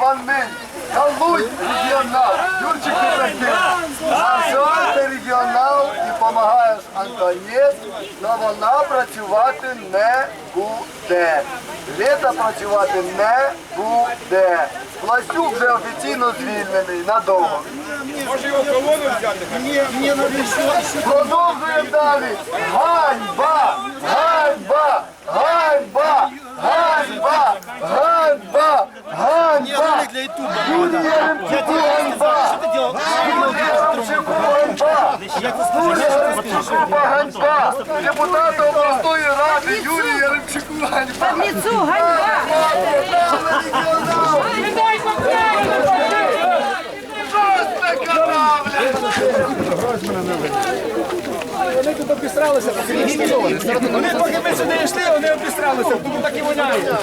Пан Мень, Калуй регіонал, Юрчик Кубаків. А сьогодні регіонал і допомагаєш Антонець, але вона працювати не буде. Літа працювати не буде. Пластюк вже офіційно звільнений надовго. Може його колону взяти? Продовжуємо далі. Ганьба! Ганьба! Юлія Ремчуку ганьба! Юлія Ремчуку ганьба! Юлія ганьба! Депутата обласної ради Юлія Ремчуку ганьба! Лицу ганьба! Просто! Вони тут обістралися, Вони поки ми сюди йшли, вони обістралися, тут так і воняє.